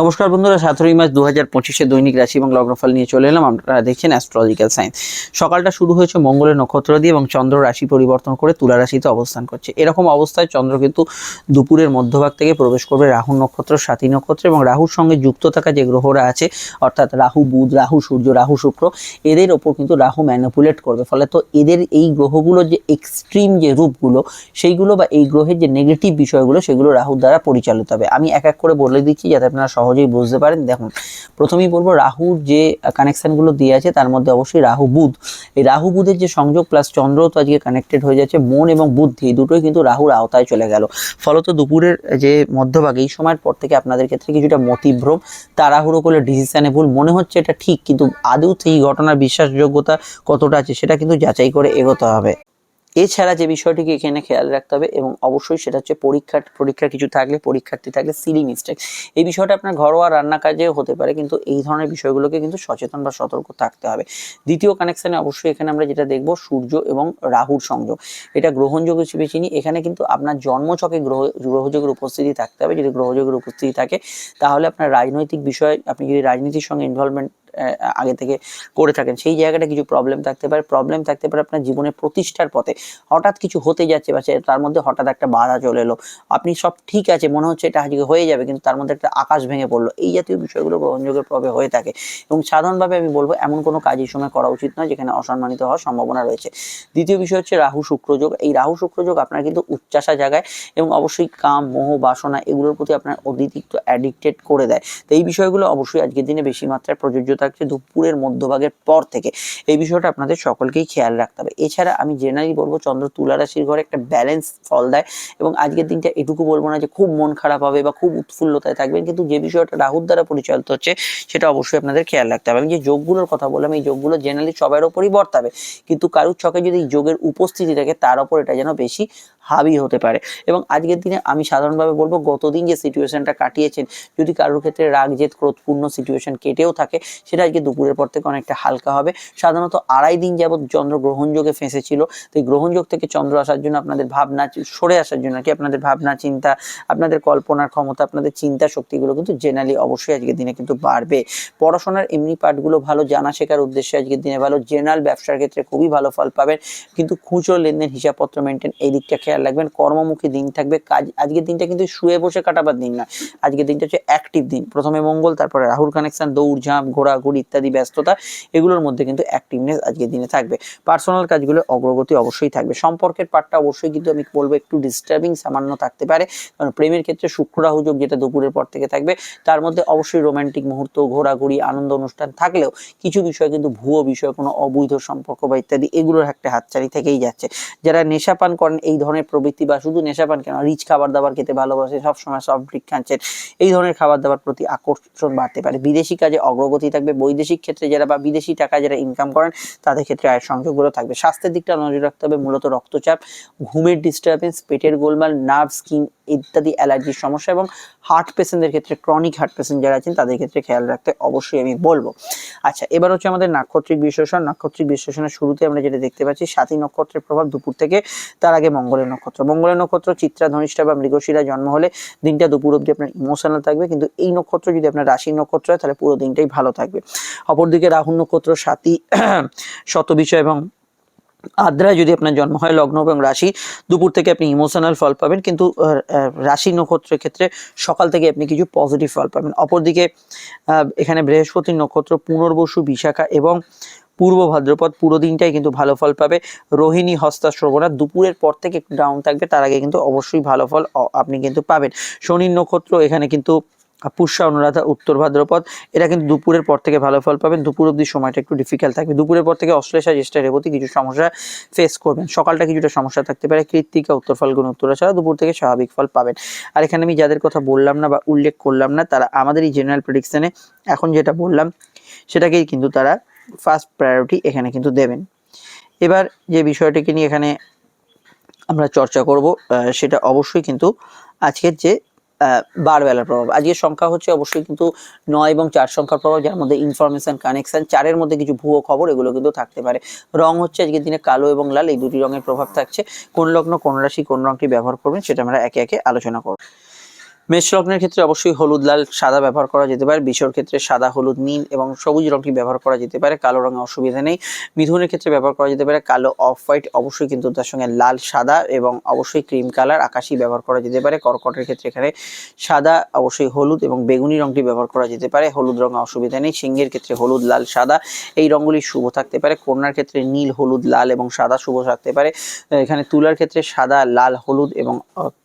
নমস্কার বন্ধুরা সতেরোই মার্চ দু হাজার পঁচিশে দৈনিক রাশি এবং লগ্নফল নিয়ে চলে এলাম। আপনারা দেখছেন অ্যাস্ট্রোলজিক্যাল সায়েন্স সকালটা শুরু হয়েছে মঙ্গলের নক্ষত্র দিয়ে এবং চন্দ্র রাশি পরিবর্তন করে তুলা রাশিতে অবস্থান করছে। এরকম অবস্থায় চন্দ্র কিন্তু দুপুরের মধ্যভাগ থেকে প্রবেশ করবে রাহু নক্ষত্র সাথী নক্ষত্র এবং রাহুর সঙ্গে যুক্ত থাকা যে গ্রহরা আছে, অর্থাৎ রাহু বুধ, রাহু সূর্য, রাহু শুক্র, এদের ওপর কিন্তু রাহু ম্যানিপুলেট করবে। ফলে তো এদের এই গ্রহগুলো যে এক্সট্রিম যে রূপগুলো, সেইগুলো বা এই গ্রহের যে নেগেটিভ বিষয়গুলো, সেগুলো রাহুর দ্বারা পরিচালিত হবে। আমি এক এক করে বলে দিচ্ছি যাতে আপনারা সহজেই বুঝতে পারেন। দেখুন, প্রথমেই বলব রাহুর যে কানেকশনগুলো দিয়ে আছে, তার মধ্যে অবশ্যই রাহু বুধ। এই রাহু বুধের যে সংযোগ প্লাস চন্দ্র তো আজকে কানেক্টেড হয়ে যাচ্ছে মন এবং বুদ্ধি দুটোই কিন্তু রাহুর আওতায় চলে গেল। ফলত দুপুরের যে মধ্যভাগ, এই সময়ের পর থেকে আপনাদের ক্ষেত্রে কিছুটা মতিভ্রম, তাড়াহুড়ো করলে ডিসিশনে ভুল, মনে হচ্ছে এটা ঠিক, কিন্তু আদৌ সেই ঘটনার বিশ্বাসযোগ্যতা কতটা আছে, সেটা কিন্তু যাচাই করে এগোতে হবে। এছাড়া যে বিষয়টিকে এখানে খেয়াল রাখতে হবে এবং অবশ্যই সেটা হচ্ছে পরীক্ষা পরীক্ষার কিছু থাকলে, পরীক্ষার্থী থাকলে সিলি মিস্টেক এই বিষয়টা আপনার ঘরোয়া রান্না কাজেও হতে পারে, কিন্তু এই ধরনের বিষয়গুলোকে কিন্তু সচেতন বা সতর্ক থাকতে হবে। দ্বিতীয় কানেকশানে অবশ্যই এখানে আমরা যেটা দেখব, সূর্য এবং রাহুর সংযোগ। এটা গ্রহণযোগ হিসেবে চিনি। এখানে কিন্তু আপনার জন্মচকে গ্রহ, গ্রহযোগের উপস্থিতি থাকতে হবে। যদি গ্রহযোগের উপস্থিতি থাকে, তাহলে আপনার রাজনৈতিক বিষয়, আপনি যদি রাজনীতির সঙ্গে ইনভলভমেন্ট আগে থেকে করে থাকেন। সেই জায়গাটা কিছু প্রবলেম থাকতে পারে। প্রবলেম থাকতে পারে আপনার জীবনের প্রতিষ্ঠার পথে। হঠাৎ কিছু হতে যাচ্ছে বা তার মধ্যে হঠাৎ একটা বাধা চলে এলো। আপনি সব ঠিক আছে, মনে হচ্ছে এটা আজকে হয়ে যাবে, কিন্তু তার মধ্যে একটা আকাশ ভেঙে পড়ল। এই জাতীয় বিষয়গুলো গ্রহণযোগের প্রভাবে হয়ে থাকে। এবং সাধারণভাবে আমি বলব, এমন কোনো কাজ এই সময় করা উচিত নয় যেখানে অসম্মানিত হওয়ার সম্ভাবনা রয়েছে। দ্বিতীয় বিষয় হচ্ছে রাহু শুক্রযোগ এই রাহু শুক্রযোগ আপনার কিন্তু উচ্চাসা জায়গায় এবং অবশ্যই কাম, মোহ, বাসনা এগুলোর প্রতি আপনার অতিরিক্ত অ্যাডিক্টেড করে দেয়। তো এই বিষয়গুলো অবশ্যই আজকের দিনে বেশি মাত্রায় প্রযোজ্য থাকছে দুপুরের মধ্যভাগের পর থেকে এই বিষয়টা আপনাদের সকলকেই খেয়াল রাখতে হবে। এছাড়া আমি জেনারেলি বলব চন্দ্র তুলা রাশির ঘরে একটা ব্যালেন্স ফল দেয় এবং আজকের দিনটা এটুকু বলব না যে খুব মন খারাপ হবে বা খুব উৎফুল্লতায় থাকবেন, কিন্তু যে বিষয়টা রাহুর দ্বারা পরিচালিত হচ্ছে সেটা অবশ্যই আপনাদের খেয়াল রাখতে হবে। আমি যে যোগগুলোর কথা বললাম, এই যোগগুলো জেনারেলি সবার ওপরই বর্তাবে, কিন্তু কারুর ছকে যদি যোগের উপস্থিতি থাকে তার ওপর এটা যেন বেশি হাবি হতে পারে। এবং আজকের দিনে আমি সাধারণভাবে বলব, গতদিন যে সিচুয়েশনটা কাটিয়েছেন, যদি কারোর ক্ষেত্রে রাগ, জেদ, ক্রোধপূর্ণ সিচুয়েশন কেটেও থাকে, সেটা আজকে দুপুরের পর থেকে অনেকটা হালকা হবে। সাধারণত আড়াই দিন যাবৎ চন্দ্র গ্রহণযোগে ফেঁসেছিল। তো এই গ্রহণযোগ থেকে চন্দ্র আসার জন্য আপনাদের ভাবনা, সরে আসার জন্য কি আপনাদের ভাবনা, চিন্তা, আপনাদের কল্পনার ক্ষমতা, আপনাদের চিন্তা শক্তিগুলো কিন্তু জেনারেলি অবশ্যই আজকের দিনে কিন্তু বাড়বে। পড়াশোনার এমনি পাঠগুলো ভালো, জানা শেখার উদ্দেশ্যে আজকের দিনে ভালো জেনারেল ব্যবসার ক্ষেত্রে খুবই ভালো ফল পাবেন। কিন্তু খুচরো লেনদেন, হিসাবপত্র মেনটেন এই দিকটা খেয়াল রাখবেন কর্মমুখী দিন থাকবে। কাজ, আজকের দিনটা কিন্তু শুয়ে বসে কাটাবার দিন না। আজকের দিনটা হচ্ছে অ্যাক্টিভ দিন। প্রথমে মঙ্গল, তারপরে রাহুর কানেকশন দৌড়, ঝাঁপ, ঘোরাঘুরি ইত্যাদি ব্যস্ততা, এগুলোর মধ্যে কিন্তু অ্যাক্টিভনেস আজকের দিনে থাকবে। পার্সোনাল কাজগুলো অগ্রগতি অবশ্যই থাকবে। সম্পর্কের পার্টটা অবশ্যই কিন্তু আমি বলব একটু ডিস্টার্বিং সামান্য থাকতে পারে। কারণ প্রেমের ক্ষেত্রে শুক্র রাহু যোগ যেটা দুপুরের পর থেকে থাকবে, তার মধ্যে অবশ্যই রোমান্টিক মুহূর্ত, ঘোরাঘুরি, আনন্দ অনুষ্ঠান থাকলেও কিছু বিষয় কিন্তু ভুয়ো বিষয়, কোনো অবৈধ সম্পর্ক বা ইত্যাদি, এগুলোর একটা হাতছানি থেকেই যাচ্ছে। যারা নেশা পান করেন, এই ধরনের প্রবৃত্তি বা শুধু নেশা পান কেন রিচ খাবার দাবার খেতে ভালোবাসে, সবসময় সফট ড্রিঙ্ক খাচ্ছেন এই ধরনের খাবার দাবার প্রতি আকর্ষণ বাড়তে পারে। বিদেশি কাজে অগ্রগতি থাকবে, বৈদেশিক ক্ষেত্রে যারা বা বিদেশি টাকা যারা ইনকাম করেন, তাদের ক্ষেত্রে আয়ের সংযোগগুলো থাকবে। স্বাস্থ্যের দিকটা নজর রাখতে হবে, মূলত রক্তচাপ, ঘুমের ডিস্টারবেন্স পেটের গোলমাল নার্ভ স্কিন ইত্যাদি অ্যালার্জির সমস্যা এবং হার্ট পেশেন্টদের ক্ষেত্রে ক্রনিক হার্ট পেশেন্ট যারা আছেন, তাদের ক্ষেত্রে খেয়াল রাখতে অবশ্যই আমি বলব। আচ্ছা এবার হচ্ছে আমাদের নাক্ষত্রিক বিশ্লেষণ। নাক্ষত্রিক বিশ্লেষণের শুরুতে আমরা যেটা দেখতে পাচ্ছি সাতী নক্ষত্রের প্রভাব দুপুর থেকে, তার আগে মঙ্গলের নক্ষত্র। মঙ্গলের নক্ষত্র, চিত্রা, ধনিষ্ঠা বা মৃগশিরা জন্ম হলে দিনটা দুপুর অবধি আপনার ইমোশনাল থাকবে। কিন্তু এই নক্ষত্র যদি আপনার রাশির নক্ষত্র হয়, তাহলে পুরো দিনটাই ভালো থাকবে। অপরদিকে রাহু নক্ষত্র সাতী শত বিষয় এবং আদ্রায় যদি আপনার জন্ম হয়, লগ্ন এবং রাশি, দুপুর থেকে আপনি ইমোশনাল ফল পাবেন। কিন্তু রাশি নক্ষত্রের ক্ষেত্রে সকাল থেকে আপনি কিছু পজিটিভ ফল পাবেন। অপরদিকে এখানে বৃহস্পতি নক্ষত্র, পুনর্বসু, বিশাখা এবং পূর্ব ভাদ্রপদ, পুরো দিনটাই কিন্তু ভালো ফল পাবে। রোহিণী হস্তা শ্রবণা দুপুরের পর থেকে একটু ডাউন থাকবে, তার আগে কিন্তু অবশ্যই ভালো ফল আপনি কিন্তু পাবেন। শনির নক্ষত্র এখানে কিন্তু পুষ্যা অনুরাধা উত্তর ভাদ্রপদ এটা কিন্তু দুপুরের পর থেকে ভালো ফল পাবেন। দুপুর অবধি সময়টা একটু ডিফিকাল্ট থাকবে। দুপুরের পর থেকে অশ্লেষা জ্যেষ্ঠা রেবতী কিছু সমস্যা ফেস করবেন। সকালটা কিছুটা সমস্যা থাকতে পারে। কৃত্তিকা উত্তর ফাল্গুন উত্তরা ছাড়া দুপুর থেকে স্বাভাবিক ফল পাবেন। আর এখানে আমি যাদের কথা বললাম না বা উল্লেখ করলাম না, তারা আমাদের এই জেনারেল প্রেডিকশনে এখন যেটা বললাম, সেটাকেই কিন্তু তারা ফার্স্ট প্রায়োরিটি এখানে কিন্তু দেবেন। এবার যে বিষয়টিকে নিয়ে এখানে আমরা চর্চা করব সেটা অবশ্যই কিন্তু আজকের যে বারবেলার প্রভাব। আজকের সংখ্যা হচ্ছে অবশ্যই কিন্তু নয় এবং চার সংখ্যার প্রভাব, যার মধ্যে ইনফরমেশন কানেকশন চারের মধ্যে কিছু ভুয়ো খবর, এগুলো কিন্তু থাকতে পারে। রং হচ্ছে আজকের দিনে কালো এবং লাল, এই দুটি রঙের প্রভাব থাকছে। কোন লগ্ন, কোন রাশি, কোন রংটি ব্যবহার করবেন, সেটা আমরা একে একে আলোচনা করব। মেষ লগ্নের ক্ষেত্রে অবশ্যই হলুদ, লাল, সাদা ব্যবহার করা যেতে পারে। বিষর ক্ষেত্রে সাদা, হলুদ, নীল এবং সবুজ রংটি ব্যবহার করা যেতে পারে। কালো রঙে অসুবিধা নেই। মিথুনের ক্ষেত্রে ব্যবহার করা যেতে পারে কালো, অফ হোয়াইট। অবশ্যই কিন্তু তার সঙ্গে লাল, সাদা এবং অবশ্যই ক্রিম কালার আকাশি ব্যবহার করা যেতে পারে। কর্কটের ক্ষেত্রে এখানে সাদা, অবশ্যই হলুদ এবং বেগুনি রঙটি ব্যবহার করা যেতে পারে। হলুদ রঙে অসুবিধা নেই। সিংহের ক্ষেত্রে হলুদ, লাল, সাদা। এই রঙগুলি শুভ থাকতে পারে। কন্যার ক্ষেত্রে নীল, হলুদ, লাল এবং সাদা শুভ থাকতে পারে। এখানে তুলার ক্ষেত্রে সাদা, লাল, হলুদ এবং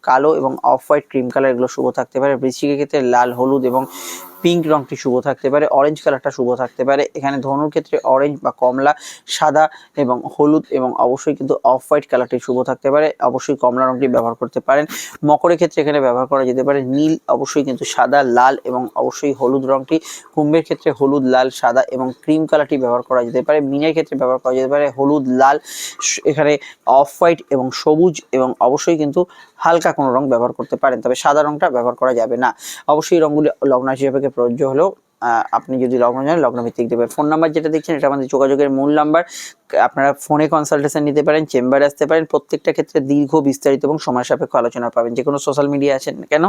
কালো এবং অফ হোয়াইট ক্রিম কালার এগুলো শুভ থাকতে পারে। বৃশ্চিকের ক্ষেত্রে লাল হলুদ এবং পিঙ্ক রংটি শুভ থাকতে পারে অরেঞ্জ কালারটা শুভ থাকতে পারে। এখানে ধনুর ক্ষেত্রে অরেঞ্জ বা কমলা, সাদা এবং হলুদ এবং অবশ্যই কিন্তু অফ হোয়াইট কালারটি শুভ থাকতে পারে। অবশ্যই কমলা রংটি ব্যবহার করতে পারেন। মকরের ক্ষেত্রে এখানে ব্যবহার করা যেতে পারে নীল, অবশ্যই কিন্তু সাদা, লাল এবং অবশ্যই হলুদ রংটি। কুম্ভের ক্ষেত্রে হলুদ, লাল, সাদা এবং ক্রিম কালারটি ব্যবহার করা যেতে পারে। মিনের ক্ষেত্রে ব্যবহার করা যেতে পারে হলুদ, লাল এখানে অফ হোয়াইট এবং সবুজ এবং অবশ্যই কিন্তু হালকা কোনো রং ব্যবহার করতে পারেন। তবে সাদা রংটা ব্যবহার করা যাবে না। অবশ্যই রঙগুলি লগ্ন হিসেবে প্রযোজ্য হলেও আপনি যদি লগ্ন জানেন লগ্ন ভিত্তিক দেবেন ফোন নাম্বার যেটা দেখছেন, এটা আমাদের যোগাযোগের মূল নাম্বার আপনারা ফোনে কনসালটেশন নিতে পারেন চেম্বারে আসতে পারেন। প্রত্যেকটা ক্ষেত্রে দীর্ঘ, বিস্তারিত এবং সময় সাপেক্ষ আলোচনা পাবেন। যে কোনো সোশ্যাল মিডিয়া আছেন কেন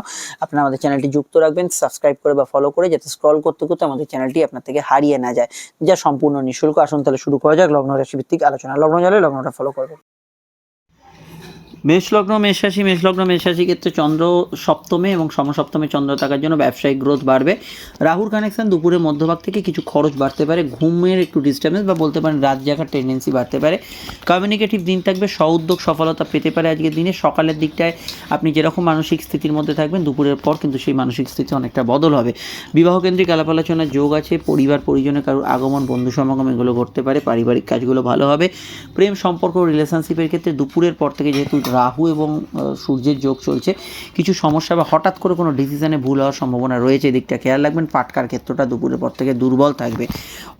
আপনারা আমাদের চ্যানেলটি যুক্ত রাখবেন সাবস্ক্রাইব করে বা ফলো করে যাতে স্ক্রল করতে করতে আমাদের চ্যানেলটি আপনার থেকে হারিয়ে না যায়। যা সম্পূর্ণ নিঃশুল্ক। আসুন তাহলে শুরু করা যাক লগ্ন রাশি ভিত্তিক আলোচনা। লগ্ন জানলে লগ্নটা ফলো করবেন। মেষ লগ্ন মেষ রাশি মেষ লগ্ন মেষ রাশি ক্ষেত্রে চন্দ্র সপ্তমে এবং সমসপ্তমে চন্দ্র থাকার জন্য ব্যবসায়িক গ্রোথ বাড়বে। রাহুর কানেকশন দুপুরের মধ্যভাগ থেকে কিছু খরচ বাড়তে পারে, ঘুমের একটু ডিস্টার্বেন্স বা বলতে পারেন রাত জাগার টেন্ডেন্সি বাড়তে পারে। কমিউনিকেটিভ দিন থাকবে সউদ্যোগ সফলতা পেতে পারে আজকের দিনে। সকালের দিকটায় আপনি যেরকম মানসিক স্থিতির মধ্যে থাকবেন, দুপুরের পর কিন্তু সেই মানসিক স্থিতি অনেকটা বদল হবে। বিবাহ কেন্দ্রিক আলাপ আলোচনার যোগ আছে, পরিবার, পরিজনে কারোর আগমন, বন্ধু সমাগম এগুলো ঘটতে পারে, পারিবারিক কাজগুলো ভালো হবে। প্রেম, সম্পর্ক রিলেশনশিপের ক্ষেত্রে দুপুরের পর থেকে যেহেতু রাহু এবং সূর্যের যোগ চলছে। কিছু সমস্যা বা হঠাৎ করে কোনো ডিসিশনে ভুল হওয়ার সম্ভাবনা রয়েছে এদিকটা খেয়াল রাখবেন পাটকার ক্ষেত্রটা দুপুরের পর থেকে দুর্বল থাকবে।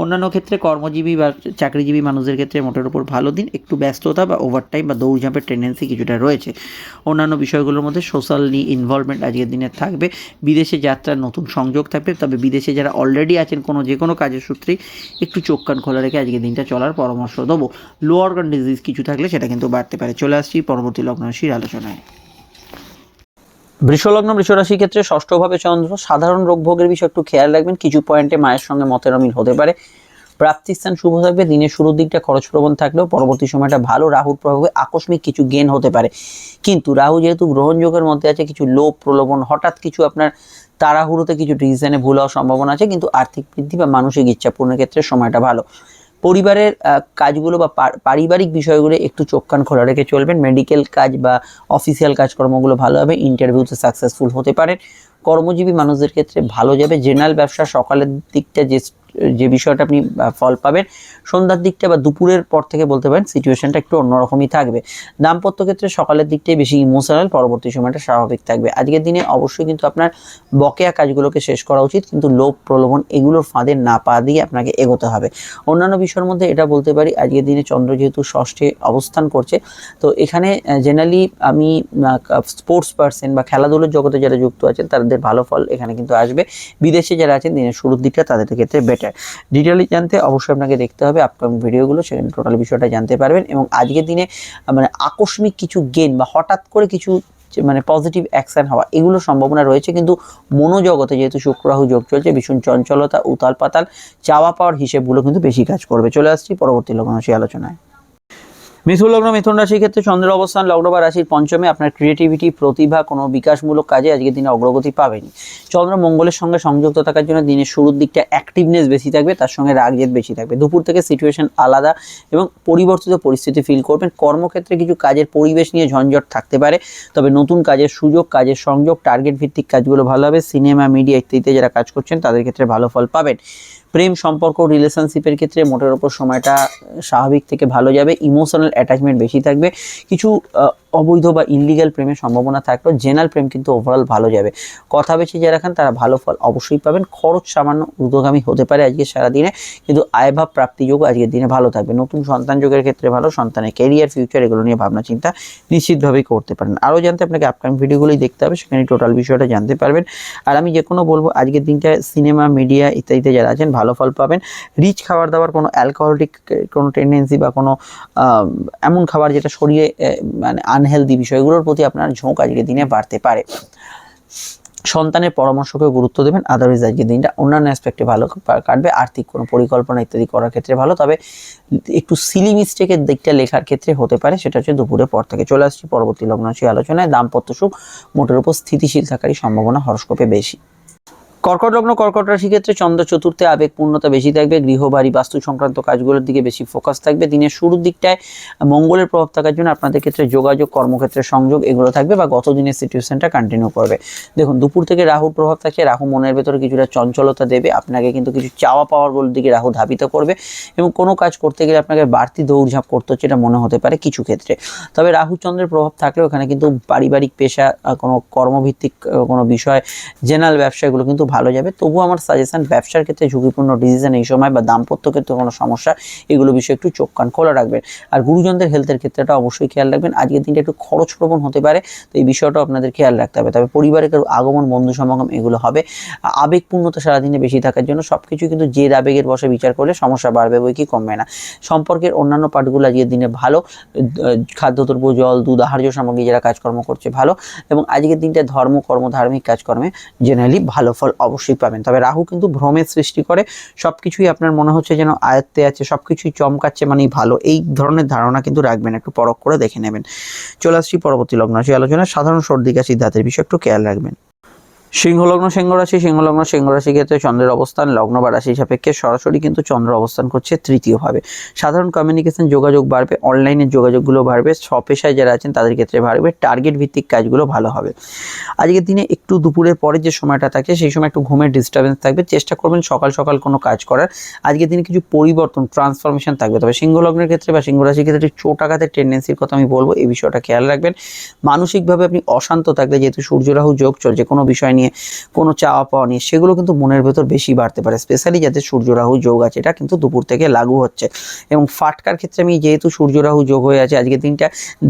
অন্যান্য ক্ষেত্রে কর্মজীবী বা চাকরিজীবী মানুষদের ক্ষেত্রে মোটের উপর ভালো দিন, একটু ব্যস্ততা বা ওভারটাইম বা দৌড়ঝাঁপের টেন্ডেন্সি কিছুটা রয়েছে। অন্যান্য বিষয়গুলোর মধ্যে সোশ্যালি ইনভলভমেন্ট আজকের দিনে থাকবে। বিদেশে যাত্রার নতুন সংযোগ থাকবে, তবে বিদেশে যারা অলরেডি আছেন কোনো যে কোনো কাজের সূত্রেই একটু চোখ কান খোলা রেখে আজকের দিনটা চলার পরামর্শ দেবো। লো অর্গান ডিজিজ কিছু থাকলে সেটা কিন্তু বাড়তে পারে। চলে আসছি পরবর্তী লগ্ন রাশির আলোচনায়। বৃষলগ্ন, বৃষরাশির ক্ষেত্রে ষষ্ঠভাবে চন্দ্র, সাধারণ রোগ ভোগের বিষয়ে একটু খেয়াল রাখবেন। কিছু পয়েন্টে মায়ের সঙ্গে মতের অমিল হতে পারে। প্রাপ্তিস্থান শুভ থাকবে, দিনের শুরুর দিকটা খরচ প্রবণ থাকলেও পরবর্তী সময়টা ভালো। রাহুর প্রভাবে আকস্মিক কিছু গেন হতে পারে। কিন্তু রাহু যেহেতু গ্রহণযোগের মধ্যে আছে, কিছু লোভ প্রলোভন, হঠাৎ কিছু আপনার তাড়াহুড়োতে কিছু ডিসিশনে ভুল হওয়ার সম্ভাবনা আছে, কিন্তু আর্থিক বৃদ্ধি বা মানসিক ইচ্ছা পূরণের ক্ষেত্রে সময়টা ভালো। পরিবারের কাজগুলো বা পারিবারিক বিষয়গুলো একটু চোখ কান খোলা রেখে চলবেন। মেডিকেল কাজ বা অফিসিয়াল কাজকর্মগুলো ভালোভাবে ইন্টারভিউতে সাকসেসফুল হতে পারেন। কর্মজীবী মানুষদের ক্ষেত্রে ভালো যাবে। জেনারেল ব্যবসা সকালের দিকটা যে যে বিষয়টা আপনি ফল পাবেন, সন্ধ্যার দিকটা বা দুপুরের পর থেকে বলতে পারেন সিচুয়েশনটা একটু অন্যরকমই থাকবে। দাম্পত্য ক্ষেত্রে সকালের দিকটাই বেশি ইমোশনাল পরবর্তী সময়টা স্বাভাবিক থাকবে। আজকের দিনে অবশ্যই কিন্তু আপনার বকেয়া কাজগুলোকে শেষ করা উচিত, কিন্তু লোভ, প্রলোভন এগুলোর ফাঁদে না পা দিয়ে আপনাকে এগোতে হবে। অন্যান্য বিষয়ের মধ্যে এটা বলতে পারি, আজকের দিনে চন্দ্র যেহেতু ষষ্ঠে অবস্থান করছে, তো এখানে জেনারেলি আমি স্পোর্টস পার্সন বা খেলাধুলোর জগতে যারা যুক্ত আছেন তাদের ভালো ফল এখানে কিন্তু আসবে। বিদেশে যারা আছেন, দিনের শুরুর দিকটা তাদের ক্ষেত্রে বেটার ডিটেলি জানতে অবশ্যই আপনাকে দেখতে হবে আপকামিং ভিডিওগুলো সেখানে টোটাল বিষয়টা জানতে পারবেন। এবং আজকের দিনে মানে আকস্মিক কিছু গেন বা হঠাৎ করে কিছু মানে পজিটিভ অ্যাকশন হওয়া, এগুলো সম্ভাবনা রয়েছে। কিন্তু মনোজগতে যেহেতু শুক্রাহু যোগ চলছে, ভীষণ চঞ্চলতা উতাল পাতাল চাওয়া পাওয়ার হিসেবগুলো কিন্তু বেশি কাজ করবে। চলে আসছি পরবর্তী লগ্ন আলোচনায়। মিথুন লগ্ন, মিথুন রাশির ক্ষেত্রে চন্দ্রের অবস্থান, লগ্ন বা রাশির পঞ্চমে আপনার ক্রিয়েটিভিটি প্রতিভা কোনো বিকাশমূলক কাজে আজকের দিনে অগ্রগতি পাবেনি। চন্দ্র মঙ্গলের সঙ্গে সংযুক্ত থাকার জন্য দিনের শুরুর দিকটা অ্যাক্টিভনেস বেশি থাকবে, তার সঙ্গে রাগ জেদ বেশি থাকবে। দুপুর থেকে সিচুয়েশন আলাদা এবং পরিবর্তিত পরিস্থিতি ফিল করবেন। কর্মক্ষেত্রে কিছু কাজের পরিবেশ নিয়ে ঝঞ্ঝট থাকতে পারে, তবে নতুন কাজের সুযোগ, কাজের সংযোগ টার্গেট ভিত্তিক কাজগুলো ভালো হবে। সিনেমা মিডিয়া ইত্যাদিতে যারা কাজ করছেন, তাদের ক্ষেত্রে ভালো ফল পাবেন। প্রেম সম্পর্ক রিলেশনশিপের ক্ষেত্রে মোটের ওপর সময়টা স্বাভাবিক থেকে ভালো যাবে। ইমোশনাল অ্যাটাচমেন্ট বেশি থাকবে। কিছু অবৈধ বা ইনলিগাল প্রেমের সম্ভাবনা থাকলেও জেনারেল প্রেম কিন্তু ওভারঅল ভালো যাবে। কথা বেছে যারা খান, তারা ভালো ফল অবশ্যই পাবেন। খরচ সামান্য ঊর্ধ্বগামী হতে পারে আজকে সারাদিনে, কিন্তু আয়ভাব প্রাপ্তিযোগ আজকের দিনে ভালো থাকবে। নতুন সন্তান যোগের ক্ষেত্রে ভালো, সন্তানের ক্যারিয়ার ফিউচার এগুলো নিয়ে ভাবনা চিন্তা নিশ্চিতভাবেই করতে পারেন। আরও জানতে আপনাকে আপকামিং ভিডিওগুলোই দেখতে হবে, সেখানে টোটাল বিষয়টা জানতে পারবেন। আর আমি যে কোনো বলব, আজকের দিনটা সিনেমা মিডিয়া ইত্যাদিতে যারা আছেন, ভালো ফল পাবেন। রিচ খাবার দাবার, কোনো অ্যালকোহলিক কোনো টেন্ডেন্সি বা কোনো এমন খাবার যেটা শরীরে মানে আনহেলদি বিষয়গুলোর প্রতি আপনার ঝোঁক আজকের দিনে বাড়তে পারে। সন্তানের পরামর্শকে গুরুত্ব দেবেন আদারওয়াইজ আজকের দিনটা অন্যান্য অ্যাসপেক্টে ভালো কাটবে, আর্থিক কোনো পরিকল্পনা ইত্যাদি করার ক্ষেত্রে ভালো, তবে একটু সিলি মিস্টেকের দিকটা লেখার ক্ষেত্রে হতে পারে, সেটা হচ্ছে দুপুরের পর থেকে চলে আসছি, পরবর্তী লগ্ন আলোচনায় দাম্পত্য সুখ মোটের উপর স্থিতিশীল থাকারই সম্ভাবনা হরস্কোপে বেশি। কর্কট লগ্ন কর্কট রাশি ক্ষেত্রে চন্দ্র চতুর্থে আবেগপূর্ণতা বেশি থাকবে, গৃহবাড়ি বাস্তু সংক্রান্ত কাজগুলোর দিকে বেশি ফোকাস থাকবে। দিনের শুরুর দিকটায় মঙ্গলের প্রভাব থাকার জন্য আপনাদের ক্ষেত্রে যোগাযোগ, কর্মক্ষেত্রে সংযোগ এগুলো থাকবে বা গত দিনের সিচুয়েশনটা কন্টিনিউ করবে। দেখুন, দুপুর থেকে রাহুর প্রভাব থাকছে, রাহু মনের ভেতরে কিছুটা চঞ্চলতা দেবে, আপনাকে কিন্তু কিছু চাওয়া পাওয়ারগুলোর দিকে রাহু ধাবিত করবে এবং কোনো কাজ করতে গেলে আপনাকে বাড়তি দৌড়ঝাঁপ করতে হচ্ছে এটা মনে হতে পারে কিছু ক্ষেত্রে। তবে রাহু চন্দ্রের প্রভাব থাকলেও এখানে কিন্তু পারিবারিক পেশা, কোনো কর্মভিত্তিক, কোনো বিষয় জেনারেল ব্যবসা এগুলো কিন্তু ভালো যাবে। তবুও আমার সাজেশন ব্যবসার ক্ষেত্রে ঝুঁকিপূর্ণ ডিসিশন এই সময় বা দাম্পত্য ক্ষেত্রে কোনো সমস্যা, এগুলো বিষয়ে একটু চোখ কান খোলা রাখবেন। আর গুরুজনদের হেলথের ক্ষেত্রেটা অবশ্যই খেয়াল রাখবেন। আজকের দিনটা একটু খরচ প্রবণ হতে পারে, তো এই বিষয়টাও আপনাদের খেয়াল রাখতে হবে। তবে পরিবারের আগমন, বন্ধু সমাগম এগুলো হবে। আবেগপূর্ণতা সারাদিনে বেশি থাকার জন্য সব কিছু কিন্তু যে আবেগের বসে বিচার করলে সমস্যা বাড়বে বই কি কমবে না। সম্পর্কের অন্যান্য পার্টগুলো আজকের দিনে ভালো। খাদ্যদ্রব্য জল, দুধ, আহার্য সামগ্রী যারা কাজকর্ম করছে ভালো। এবং আজকের দিনটা ধর্ম, কর্ম, ধার্মিক কাজকর্মে জেনারেলি ভালো ফল অবশ্যই পাবেন। তবে রাহু কিন্তু ভ্রমের সৃষ্টি করে সব কিছুই আপনার মনে হচ্ছে যেন আয়ত্তে আছে সব কিছুই চমকাচ্ছে মানেই ভালো। এই ধরনের ধারণা কিন্তু রাখবেন, একটু পরখ করে দেখে নেবেন। চলে আসছি পরবর্তী লগ্ন সেই আলোচনা সাধারণ সর্দি কাশি দাঁতের বিষয়ে একটু খেয়াল রাখবেন। সিংহলগ্ন সিংহ রাশি সিংহলগ্ন সিংহ রাশি ক্ষেত্রে চন্দ্রের অবস্থান, লগ্ন বা রাশি সাপেক্ষে সরাসরি কিন্তু চন্দ্র অবস্থান করছে তৃতীয়ভাবে। সাধারণ কমিউনিকেশন যোগাযোগ বাড়বে অনলাইনের যোগাযোগগুলো বাড়বে স্বপেশায় যারা আছেন তাদের ক্ষেত্রে বাড়বে টার্গেট ভিত্তিক কাজগুলো ভালো হবে। আজকের দিনে একটু দুপুরের পরে যে সময়টা থাকে সেই সময় একটু ঘুমের ডিস্টারবেন্স থাকবে, চেষ্টা করবেন সকাল সকাল কোনো কাজ করার। আজকের দিনে কিছু পরিবর্তন ট্রান্সফরমেশন থাকবে। তবে সিংহ লগ্নের ক্ষেত্রে বা সিংহ রাশির ক্ষেত্রে চোট আঘাতের টেন্ডেন্সির কথা আমি বলব, এই বিষয়টা খেয়াল রাখবেন। মানসিকভাবে আপনি অশান্ত থাকলে, যেহেতু সূর্য, রাহু, যোগ চলছে, কোনো বিষয় নিয়ে কোনো চাওয়া পাওয়া নিয়ে, সেগুলো কিন্তু মনের ভেতর বেশি বাড়তে পারে স্পেশালি যাতে সূর্য রাহু যোগ আছে। এটা কিন্তু দুপুর থেকে লাগু হচ্ছে। এবং ফাটকার ক্ষেত্রে আমি যেহেতু সূর্য রাহু যোগ হয়ে আছে, আজকের দিনটা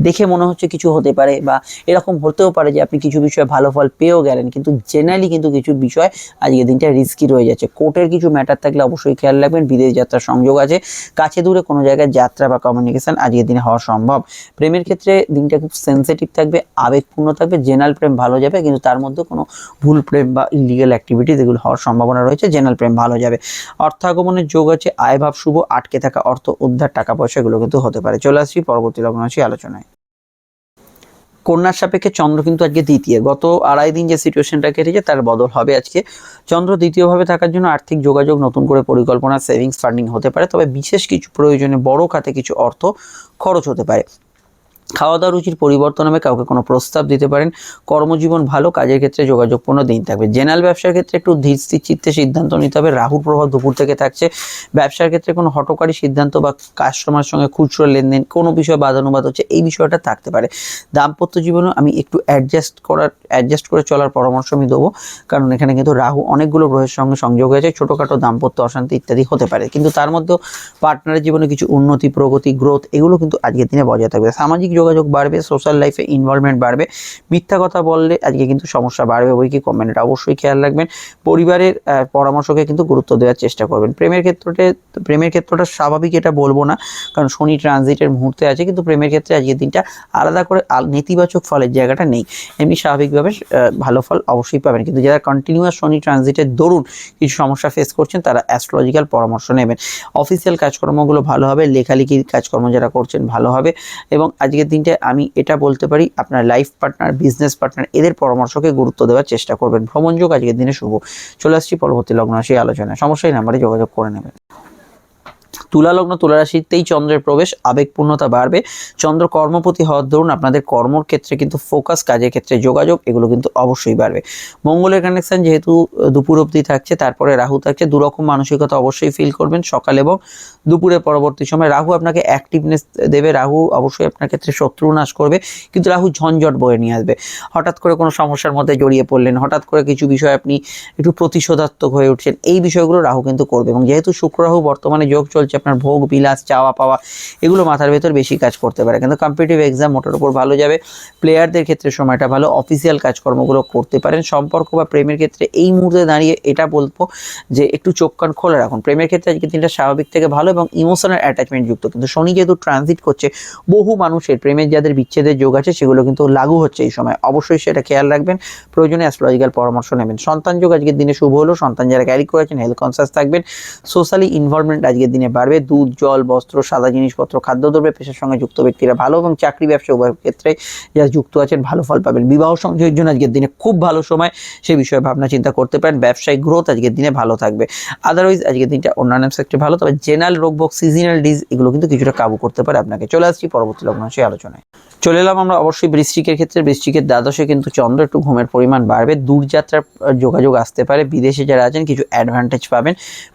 দেখে মনে হচ্ছে কিছু হতে পারে বা এরকম হতেও পারে যে আপনি কিছু বিষয়ে ভালো ফল পেয়েও গেলেন, কিন্তু জেনারেলি কিন্তু কিছু বিষয় আজকের দিনটা রিস্কি রয়ে যাচ্ছে। কোর্টের কিছু ম্যাটার থাকলে অবশ্যই খেয়াল রাখবেন, বিদেশ যাত্রার সংযোগ আছে, কাছে দূরে কোনো জায়গায় যাত্রা বা কমিউনিকেশন আজকের দিনে হওয়া সম্ভব। প্রেমের ক্ষেত্রে দিনটা খুব সেন্সিটিভ থাকবে, আবেগপূর্ণ থাকবে জেনারেল প্রেম ভালো যাবে, কিন্তু তার মধ্যে কোনো ভুল প্রেম বা ইলিগাল অ্যাক্টিভিটিস এগুলো হওয়ার সম্ভাবনা রয়েছে জেনারেল প্রেম ভালো যাবে। অর্থাগমনের যোগ আছে আয় ভাব শুভ, আটকে থাকা অর্থ, উদ্ধার টাকা পয়সা এগুলো কিন্তু হতে পারে। চলে আসছি পরবর্তী লগ্ন আসি আলোচনায়। কন্যার সাপেক্ষে চন্দ্র কিন্তু আজকে দ্বিতীয়। গত আড়াই দিন যে সিচুয়েশনটা কেটেছে, তার বদল হবে আজকে। চন্দ্র দ্বিতীয়ভাবে থাকার জন্য আর্থিক যোগাযোগ, নতুন করে পরিকল্পনা সেভিংস ফান্ডিং হতে পারে। তবে বিশেষ কিছু প্রয়োজনে বড় খাতে কিছু অর্থ খরচ হতে পারে। খাওয়া দাওয়া রুচির পরিবর্তন হবে, কাউকে কোনো প্রস্তাব দিতে পারেন। কর্মজীবন ভালো, কাজের ক্ষেত্রে যোগাযোগপূর্ণ দিন থাকবে। জেনারেল ব্যবসার ক্ষেত্রে একটু ধীর স্থির চিত্তে সিদ্ধান্ত নিতে হবে। রাহুর প্রভাব দুপুর থেকে থাকছে। ব্যবসার ক্ষেত্রে কোনো হটকারী সিদ্ধান্ত বা কাস্টমার সঙ্গে খুচরো লেনদেন, কোনো বিষয়ে বাদানুবাদ হচ্ছে, এই বিষয়টা থাকতে পারে। দাম্পত্য জীবনে আমি একটু অ্যাডজাস্ট করার অ্যাডজাস্ট করে চলার পরামর্শ আমি দেবো। কারণ এখানে কিন্তু রাহু অনেকগুলো গ্রহের সঙ্গে সংযোগ হয়েছে, ছোটোখাটো দাম্পত্য অশান্তি ইত্যাদি হতে পারে। কিন্তু তার মধ্যেও পার্টনারের জীবনে কিছু উন্নতি, প্রগতি গ্রোথ এগুলো কিন্তু আজকের দিনে বজায় থাকবে। সামাজিক যোগাযোগ বাড়বে সোশ্যাল লাইফে ইনভলভমেন্ট বাড়বে। মিথ্যা কথা বললে আজকে কিন্তু সমস্যা বাড়বে বই কি কমবেন এটা অবশ্যই খেয়াল রাখবেন। পরিবারের পরামর্শকে কিন্তু গুরুত্ব দেওয়ার চেষ্টা করবেন। প্রেমের ক্ষেত্রে প্রেমের ক্ষেত্রটা স্বাভাবিক এটা বলব না, কারণ শনি ট্রানজিটের মুহূর্তে আছে, কিন্তু প্রেমের ক্ষেত্রে আজকের দিনটা আলাদা করে নেতিবাচক ফলের জায়গাটা নেই। এমনি স্বাভাবিকভাবে ভালো ফল অবশ্যই পাবেন। কিন্তু যারা কন্টিনিউয়াস শনি ট্রানজিটের দরুন কিছু সমস্যা ফেস করছেন, তারা অ্যাস্ট্রোলজিক্যাল পরামর্শ নেবেন। অফিসিয়াল কাজকর্মগুলো ভালো হবে, লেখালেখির কাজকর্ম যারা করছেন ভালো হবে। এবং আজকের দিনটা আমি এটা বলতে পারি, আপনার লাইফ পার্টনার বিজনেস পার্টনার এদের পরামর্শকে গুরুত্ব দেওয়ার চেষ্টা করবেন। ভ্রমণযোগ আজকের দিনে শুভ। চলে আসছি পরবর্তী লগ্ন সেই আলোচনায়। সমস্যায় নাম্বারে যোগাযোগ করে নেবেন। তুলা লগ্ন তুলা রাশিতেই চন্দ্রের প্রবেশ, আবেগপূর্ণতা বাড়বে। চন্দ্র কর্মপতি হওয়ার দরুন আপনাদের কর্মর ক্ষেত্রে কিন্তু ফোকাস কাজের ক্ষেত্রে যোগাযোগ, এগুলো কিন্তু অবশ্যই বাড়বে। মঙ্গলের কানেকশন যেহেতু দুপুর অবধি থাকছে, তারপরে রাহু থাকছে, দুরকম মানসিকতা অবশ্যই ফিল করবেন সকাল এবং দুপুরের পরবর্তী সময়। রাহু আপনাকে অ্যাক্টিভনেস দেবে, রাহু অবশ্যই আপনার ক্ষেত্রে শত্রু নাশ করবে, কিন্তু রাহু ঝঞ্ঝট বয়ে নিয়ে আসবে। হঠাৎ করে কোনো সমস্যার মধ্যে জড়িয়ে পড়লেন, হঠাৎ করে কিছু বিষয় আপনি একটু প্রতিশোধাত্মক হয়ে উঠছেন, এই বিষয়গুলো রাহু কিন্তু করবে এবং যেহেতু শুক্র রাহু বর্তমানে যোগ চলছে আপনার ভোগ, বিলাস, চাওয়া, পাওয়া, এগুলো মাথার ভেতর বেশি কাজ করতে পারে। কিন্তু কম্পিটিটিভ এক্সাম মোটের উপর ভালো যাবে। প্লেয়ারদের ক্ষেত্রে সময়টা ভালো। অফিসিয়াল কাজকর্মগুলো করতে পারেন। সম্পর্ক বা প্রেমের ক্ষেত্রে এই মুহূর্তে দাঁড়িয়ে এটা বলব যে একটু চোখ, কান খোলা রাখুন। প্রেমের ক্ষেত্রে আজকে দিনটা স্বাভাবিক থেকে ভালো এবং ইমোশনাল অ্যাটাচমেন্ট যুক্ত। কিন্তু শনি যেহেতু ট্রানজিট করছে, বহু মানুষের প্রেমের যাদের বিচ্ছেদের যোগ আছে, সেগুলো কিন্তু লাগু হচ্ছে এই সময়। অবশ্যই সেটা খেয়াল রাখবেন। প্রয়োজনে অ্যাস্ট্রোলজিক্যাল পরামর্শ নেবেন। সন্তান যোগ আজকের দিনে শুভ হলো। সন্তান যারা ক্যারি করেছেন হেলথ কনসিয়াস থাকবেন। সোশ্যালি ইনভলভমেন্ট আজকের দিনে বাড়বে। দুধ, জল, বস্ত্র, সাদা জিনিসপত্র খাদ্যদ্রব্যের পেশার সঙ্গে যুক্ত ব্যক্তিরা ভালো এবং চাকরি ব্যবসা উভয় ক্ষেত্রে যারা যুক্ত আছেন ভালো ফল পাবেন। বিবাহ সংযোগের জন্য আজকের দিনে খুব ভালো সময়, সে বিষয়ে ভাবনা চিন্তা করতে পারেন। ব্যবসায়িক গ্রোথ আজকের দিনে ভালো থাকবে। আদারওয়াইজ আজকের দিনটা অন্যান্য সেক্টরে ভালো, তবে জেনারেল রোগ ভোগ সিজনাল ডিজ এগুলো কিন্তু কিছুটা কাবু করতে পারে আপনাকে। চলে আসছি পরবর্তী লগ্ন সেই আলোচনায়। চলে এলাম আমরা অবশ্যই বৃষ্টিকের ক্ষেত্রে। বৃশ্চিকের দ্বাদশে কিন্তু চন্দ্র একটু ঘুমের পরিমাণ বাড়বে। দূরযাত্রার যোগাযোগ আসতে পারে। বিদেশে যারা আছেন, কিছু অ্যাডভান্টেজ পাবেন।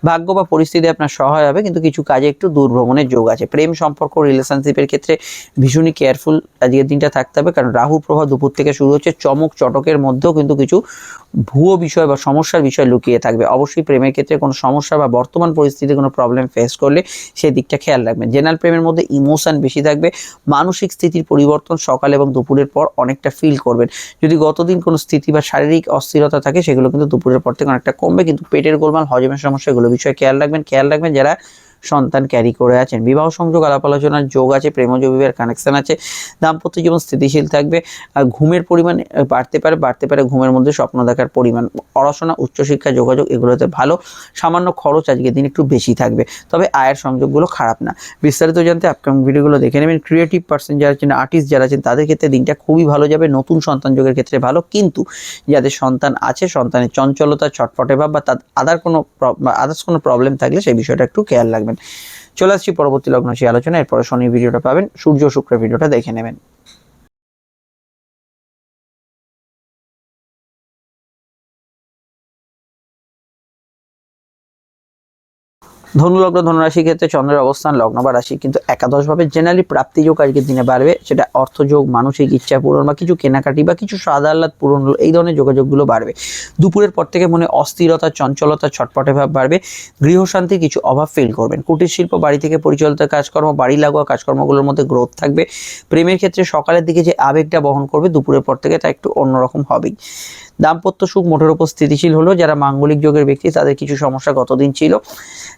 ভাগ্য বা পরিস্থিতি আপনার সহায় হবে, কিন্তু কিছু কাজে একটু দূর ভ্রমণের যোগ আছে। প্রেম সম্পর্ক রিলেশনশিপের ক্ষেত্রে ভীষণই কেয়ারফুল আজকের দিনটা থাকতে হবে। কারণ রাহু প্রভাব দুপুর থেকে শুরু হচ্ছে, চমক চটকের মধ্যেও কিন্তু কিছু ভুয়ো বিষয় বা সমস্যার বিষয় লুকিয়ে থাকবে। অবশ্যই প্রেমের ক্ষেত্রে কোনো সমস্যা বা বর্তমান পরিস্থিতিতে কোনো প্রবলেম ফেস করলে সেই দিকটা খেয়াল রাখবেন। জেনারেল প্রেমের মধ্যে ইমোশন বেশি থাকবে। মানসিক স্থিতির পরিবর্তন সকাল এবং দুপুরের পর অনেকটা ফিল করবেন। যদি গতদিন কোনো স্থিতি বা শারীরিক অস্থিরতা থাকে, সেগুলো কিন্তু দুপুরের পর থেকে অনেকটা কমবে। কিন্তু পেটের গোলমাল, হজমের সমস্যা, এগুলো বিষয়ে খেয়াল রাখবেন। খেয়াল রাখবেন যারা সন্তান ক্যারি করে আছেন। বিবাহ সংযোগ, আলাপ আলোচনার যোগ আছে প্রেমজ বিবাহের কানেকশন আছে, দাম্পত্য জীবন স্থিতিশীল থাকবে ঘুমের পরিমাণ বাড়তে পারে বাড়তে পারে ঘুমের মধ্যে স্বপ্ন দেখার পরিমাণ। পড়াশোনা, উচ্চশিক্ষা, যোগাযোগ এগুলোতে ভালো। সামান্য খরচ আজকের দিন একটু বেশি থাকবে, তবে আয়ের সংযোগগুলো খারাপ না। বিস্তারিত জানতে আপকামিং ভিডিওগুলো দেখে নেবেন। ক্রিয়েটিভ পার্সন যারা আছেন আর্টিস্ট যারা আছেন, তাদের ক্ষেত্রে দিনটা খুবই ভালো যাবে। নতুন সন্তান যোগের ক্ষেত্রে ভালো, কিন্তু যাদের সন্তান আছে, সন্তানের চঞ্চলতা, ছটফটে ভাব বা তার আদার কোনো আদার্স কোনো প্রবলেম থাকলে সেই বিষয়টা একটু খেয়াল রাখবেন চলে আসছি পরবর্তী লগ্ন সেই আলোচনা এরপরে শনি ভিডিওটা পাবেন। সূর্য শুক্র ভিডিওটা দেখে নেবেন। ধনুলগ্ন ধনুরাশির ক্ষেত্রে চন্দ্রের অবস্থান, লগ্ন বা রাশি কিন্তু একাদশভাবে জেনারেলি প্রাপ্তিযোগ আজকের দিনে বাড়বে। সেটা অর্থযোগ, মানসিক ইচ্ছা পূরণ বা কিছু কেনাকাটি বা কিছু সাদা আহ্লাদ পূরণ এই ধরনের যোগাযোগগুলো বাড়বে। দুপুরের পর থেকে মনে অস্থিরতা, চঞ্চলতা, ছটপটে ভাব বাড়বে। গৃহশান্তির কিছু অভাব ফিল করবেন। কুটির শিল্প, বাড়ি থেকে পরিচালিত কাজকর্ম, বাড়ি লাগোয়া কাজকর্মগুলোর মধ্যে গ্রোথ থাকবে। প্রেমের ক্ষেত্রে সকালের দিকে যে আবেগটা বহন করবে, দুপুরের পর থেকে তা একটু অন্যরকম হবেই দাম্পত্য সুখ মোটের উপর স্থিতিশীল হলো। যারা মাঙ্গলিক যোগের ব্যক্তি, তাদের কিছু সমস্যা গতদিন ছিল।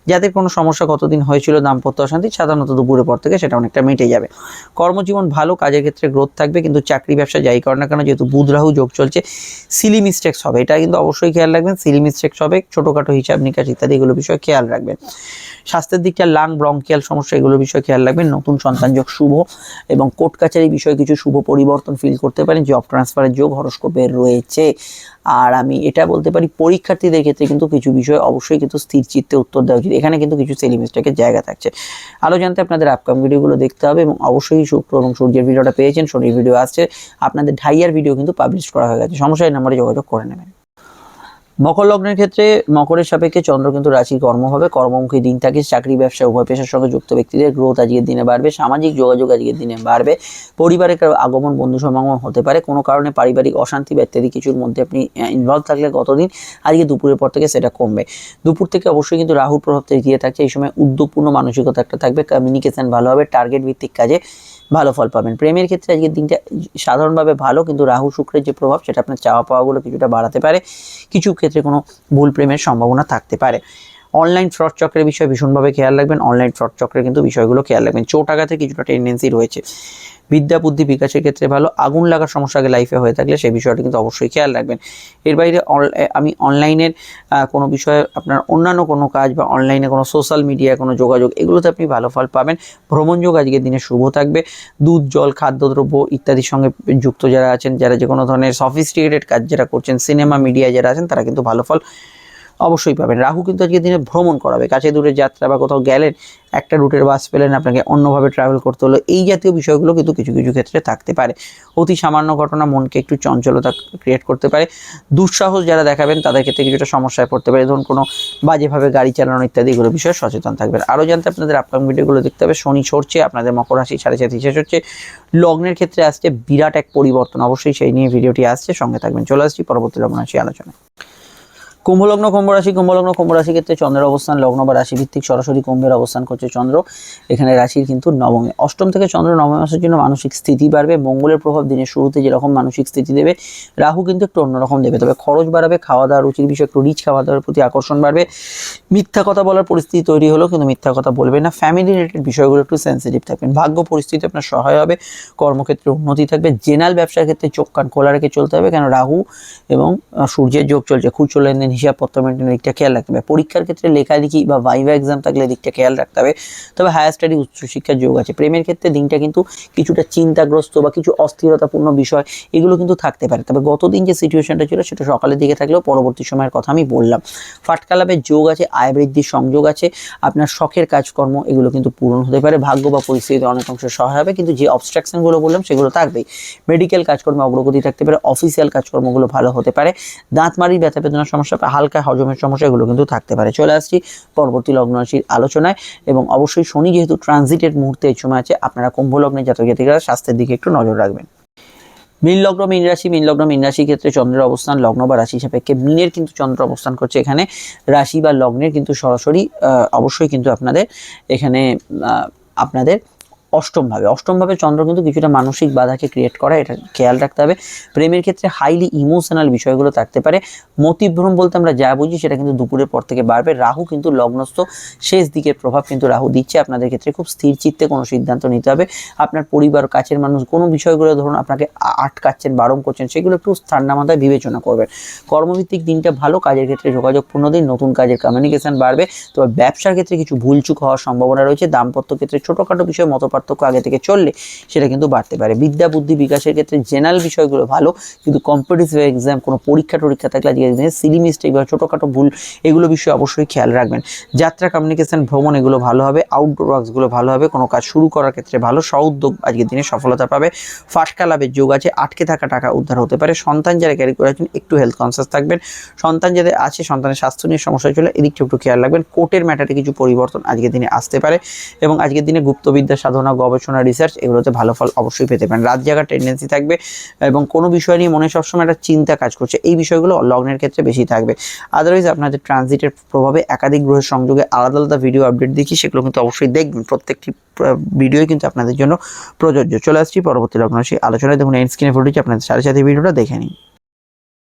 যাদের কোনো সমস্যা কতদিন হয়েছিল দাম্পত্য অশান্তি, সাধারণত দুপুরের পর থেকে সেটা অনেকটা মিটে যাবে। কর্মজীবন ভালো, কাজের ক্ষেত্রে গ্রোথ থাকবে, কিন্তু চাকরি ব্যবসা যাই করেন না কেন, যেহেতু বুধ রাহু যোগ চলছে সিলি মিস্টেক্স হবে। এটা কিন্তু অবশ্যই খেয়াল রাখবেন সিলি মিস্টেক্স হবে, ছোটোখাটো হিসাব নিকাশ ইত্যাদি এগুলো বিষয়ে খেয়াল রাখবেন। স্বাস্থ্যের দিকটা লাং ব্রঙ্কিয়াল সমস্যা এগুলো বিষয়ে খেয়াল রাখবেন। নতুন সন্তান যোগ শুভ এবং কোর্ট কাছারি বিষয়ে কিছু শুভ পরিবর্তন ফিল করতে পারেন। জব ট্রান্সফারের যোগ হরস্কোপের রয়েছে। আর আমি এটা বলতে পারি, পরীক্ষার্থীদের ক্ষেত্রে কিন্তু কিছু বিষয় অবশ্যই কিন্তু স্থির চিত্তে উত্তর দেওয়া উচিত। এখানে কিন্তু কিছু সেলিমিস্টাকের জায়গা থাকছে। আরও জানতে আপনাদের আপকাম ভিডিওগুলো দেখতে হবে এবং অবশ্যই শুক্র এবং সূর্যের ভিডিওটা পেয়েছেন, শনির ভিডিও আসছে। আপনাদের ঢাইয়ার ভিডিও কিন্তু পাবলিশ করা হয়ে গেছে। সমস্যায় নাম্বারে যোগাযোগ করে নেবেন। মকর লগ্নের ক্ষেত্রে মকরের সাপেক্ষে চন্দ্র কিন্তু রাশির কর্ম হবে। কর্মমুখী দিন থাকে, চাকরি, ব্যবসা, উভয় পেশার সঙ্গে যুক্ত ব্যক্তিদের গ্রোথ আজকের দিনে বাড়বে, সামাজিক যোগাযোগ আজকের দিনে বাড়বে। পরিবারের আগমন, বন্ধু সমাগম হতে পারে। কোনো কারণে পারিবারিক অশান্তি বা ইত্যাদি কিছুর মধ্যে আপনি ইনভলভ থাকলে গতদিন আজকে দুপুরের পর থেকে সেটা কমবে। দুপুর থেকে অবশ্যই কিন্তু রাহুর প্রভাব গিয়ে থাকছে। এই সময় উদ্যোগপূর্ণ মানসিকতা একটা থাকবে। কমিউনিকেশন ভালো হবে। টার্গেট ভিত্তিক কাজে ভালো ফল পাবেন। প্রেমের ক্ষেত্রে আজকের দিনটা সাধারণভাবে ভালো, কিন্তু রাহু শুক্রের যে প্রভাব, সেটা আপনার চাওয়া পাওয়াগুলো কিছুটা বাড়াতে পারে। কিছু ক্ষেত্রে কোনো ভুল প্রেমের সম্ভাবনা থাকতে পারে। অনলাইন ফ্রড চক্রের বিষয়ে ভীষণভাবে খেয়াল রাখবেন। অনলাইন ফ্রড চক্রের কিন্তু বিষয়গুলো খেয়াল রাখবেন। চোট আঘাতে কিছুটা টেন্ডেন্সি রয়েছে। বিদ্যা, বুদ্ধি, বিকাশের ক্ষেত্রে ভালো, আগুন লাগার সমস্যা আগে লাইফে হয়ে থাকলে সেই বিষয়টা কিন্তু অবশ্যই খেয়াল রাখবেন। এর বাইরে আমি অনলাইনের কোনো বিষয়ে আপনার অন্যান্য কোনো কাজ বা অনলাইনে কোনো সোশ্যাল মিডিয়া কোনো যোগাযোগ, এগুলোতে আপনি ভালো ফল পাবেন। ভ্রমণযোগ আজকের দিনে শুভ থাকবে। দুধ, জল, খাদ্যদ্রব্য ইত্যাদির সঙ্গে যুক্ত যারা আছেন, যারা যে কোনো ধরনের সফিস্টিকেটেড কাজ যারা করছেন সিনেমা মিডিয়া যারা আছেন, তারা কিন্তু ভালো ফল অবশ্যই পাবেন। রাহু কিন্তু আজকের দিনে ভ্রমণ করাবে। কাছে দূরে যাত্রা বা কোথাও গেলেন, একটা রুটের বাস পেলেন, আপনাকে অন্যভাবে ট্রাভেল করতে হলো। এই জাতীয় বিষয়গুলো কিন্তু কিছু কিছু ক্ষেত্রে থাকতে পারে। অতি সামান্য ঘটনা মনকে একটু চঞ্চলতা ক্রিয়েট করতে পারে। দুঃসাহস যারা দেখাবেন, তাদের ক্ষেত্রে কিছুটা সমস্যায় পড়তে পারে। ধরুন কোনো বাজেভাবে গাড়ি চালানো ইত্যাদি, এগুলো বিষয়ে সচেতন থাকবেন। আরও জানতে আপনাদের আপকামিং ভিডিওগুলো দেখতে হবে। শনি সরছে আপনাদের মকর রাশি সাড়ে সাথে শেষ হচ্ছে। লগ্নের ক্ষেত্রে আসছে বিরাট এক পরিবর্তন। অবশ্যই সেই নিয়ে ভিডিওটি আসছে। সঙ্গে থাকবেন। চলে আসছি পরবর্তী লগ্ন রাশি আলোচনা কুম্ভলগ্ন কুম্ভ রাশি কুম্ভলগ্ন কুম্ভ রাশি ক্ষেত্রে চন্দ্রের অবস্থান, লগ্ন বা রাশি ভিত্তিক সরাসরি কুম্ভের অবস্থান করছে চন্দ্র। এখানে রাশির কিন্তু নবমে। অষ্টম থেকে চন্দ্র নবমে মাসের জন্য মানসিক স্থিতি বাড়বে। মঙ্গলের প্রভাব দিনের শুরুতে যেরকম মানসিক স্থিতি দেবে, রাহু কিন্তু একটু অন্যরকম দেবে। তবে খরচ বাড়াবে খাওয়া দাওয়া রুচির বিষয়ে একটু রিচ খাওয়া দাওয়ার প্রতি আকর্ষণ বাড়বে। মিথ্যা কথা বলার পরিস্থিতি তৈরি হলো কিন্তু মিথ্যা কথা বলবে না। ফ্যামিলি রিলেটেড বিষয়গুলো একটু সেন্সিটিভ থাকবেন। ভাগ্য পরিস্থিতি আপনার সহায় হবে, কর্মক্ষেত্রে উন্নতি থাকবে জেনারেল ব্যবসার ক্ষেত্রে চোখ কান খোলা রেখে চলতে হবে। কেন? রাহু এবং সূর্যের যোগ চলছে। খুচরো লেনদেন হিসাবপত্র মেনটেনের দিকটা খেয়াল রাখতে হবে। পরীক্ষার ক্ষেত্রে লেখালেখি বা ভাইভা এক্সাম থাকলে দিকটা খেয়াল রাখতে হবে। তবে হায়ার স্টাডি উচ্চশিক্ষার যোগ আছে। প্রেমের ক্ষেত্রে দিনটা কিন্তু কিছুটা চিন্তাগ্রস্ত বা কিছু অস্থিরতাপূর্ণ বিষয়, এগুলো কিন্তু থাকতে পারে। তবে গতদিন যে সিচুয়েশনটা ছিল, সেটা সকালের দিকে থাকলেও পরবর্তী সময়ের কথা আমি বললাম। ফাটকা লাভের যোগ আছে, আয় বৃদ্ধির সংযোগ আছে, আপনার শখের কাজকর্ম, এগুলো কিন্তু পূরণ হতে পারে। ভাগ্য বা পরিস্থিতিতে অনেক অংশ সহায় হবে, কিন্তু যে অবস্ট্রাকশনগুলো বললাম, সেগুলো থাকবেই। মেডিকেল কাজকর্মে অগ্রগতি থাকতে পারে অফিসিয়াল কাজকর্মগুলো ভালো হতে পারে। দাঁত মারি ব্যথা বেদনার সমস্যা বা হালকা হজমের সমস্যা এগুলো কিন্তু থাকতে পারে। চলে আসছি পরবর্তী লগ্ন রাশির আলোচনায় এবং অবশ্যই শনি যেহেতু ট্রানজিটের মুহূর্তে এই সময় আছে, আপনারা কুম্ভ লগ্নের জাতক জাতিকারা স্বাস্থ্যের দিকে একটু নজর রাখবেন। মীন লগ্ন, মীন রাশি, মীন লগ্ন, মীন রাশি ক্ষেত্রে চন্দ্রের অবস্থান, লগ্ন বা রাশি সাপেক্ষে মীনের কিন্তু চন্দ্র অবস্থান করছে এখানে। রাশি বা লগ্নের কিন্তু সরাসরি অবশ্যই কিন্তু আপনাদের এখানে আপনাদের অষ্টমভাবে অষ্টমভাবে চন্দ্র কিন্তু কিছুটা মানসিক বাধাকে ক্রিয়েট করা, এটা খেয়াল রাখতে হবে। প্রেমের ক্ষেত্রে হাইলি ইমোশনাল বিষয়গুলো থাকতে পারে। মতিভ্রম বলতে আমরা যা বুঝি সেটা কিন্তু দুপুরের পর থেকে বাড়বে। রাহু কিন্তু লগ্নস্থ, শেষ দিকের প্রভাব কিন্তু রাহু দিচ্ছে। আপনাদের ক্ষেত্রে খুব স্থির চিত্তে কোনো সিদ্ধান্ত নিতে হবে। আপনার পরিবার, কাছের মানুষ, কোনো বিষয়গুলো ধরুন আপনাকে আটকাচ্ছেন, বারণ করছেন, সেগুলো একটু ঠান্ডা মাথায় বিবেচনা করবেন। কর্মভিত্তিক দিনটা ভালো, কাজের ক্ষেত্রে যোগাযোগপূর্ণ দিন, নতুন কাজের কমিউনিকেশন বাড়বে। তবে ব্যবসার ক্ষেত্রে কিছু ভুলচুক হওয়ার সম্ভাবনা রয়েছে। দাম্পত্য ক্ষেত্রে ছোটোখাটো বিষয় মত পার্থক্য আগে থেকে চললে সেটা কিন্তু বাড়তে পারে। বিদ্যা, বুদ্ধি বিকাশের ক্ষেত্রে জেনারেল বিষয়গুলো ভালো, কিন্তু কম্পিটিটিভ এক্সাম কোনো পরীক্ষা টরীক্ষা থাকলে আজকের দিনে সিলি মিস্টেক বা ছোটোখাটো ভুল, এগুলো বিষয়ে অবশ্যই খেয়াল রাখবেন। যাত্রা কমিউনিকেশন ভ্রমণ, এগুলো ভালো হবে আউটডোর ওয়ার্কসগুলো ভালো হবে, কোনো কাজ শুরু করার ক্ষেত্রে ভালো সউদ্যোগ আজকের দিনে সফলতা পাবে। ফাটকা লাভের যোগ আছে, আটকে থাকা টাকা উদ্ধার হতে পারে। সন্তান যারা ক্যারি করে আছেন, একটু হেলথ কনসিয়াস থাকবেন। সন্তান যাদের আছে, সন্তানের স্বাস্থ্য নিয়ে সমস্যা চলে এদিকটা একটু খেয়াল রাখবেন। কোর্টের ম্যাটারে কিছু পরিবর্তন আজকের দিনে আসতে পারে এবং আজকের দিনে গুপ্তবিদ্যা সাধনা গবেষণা রিসার্চ এগুলোতে ভালো ফল অবশ্যই পেতে পারেন। রাত জাগার টেন্ডেন্সি থাকবে এবং কোনো বিষয় নিয়ে মনে সবসময় একটা চিন্তা কাজ করছে। এই বিষয়গুলো লগ্নের ক্ষেত্রে বেশি থাকবে। আদারওয়াইজ আপনাদের ট্রানজিটের প্রভাবে একাধিক গ্রহের সংযোগে আলাদা আলাদা ভিডিও আপডেট দেখি, সেগুলো কিন্তু অবশ্যই দেখবেন। প্রত্যেকটি ভিডিওই কিন্তু আপনাদের জন্য প্রযোজ্য। চলে আসছি পরবর্তী লগ্ন রাশি আলোচনায়। দেখুন এন্ড স্ক্রিনে ফুটেছে আপনাদের সাথে সাথে ভিডিওটা দেখে নিন।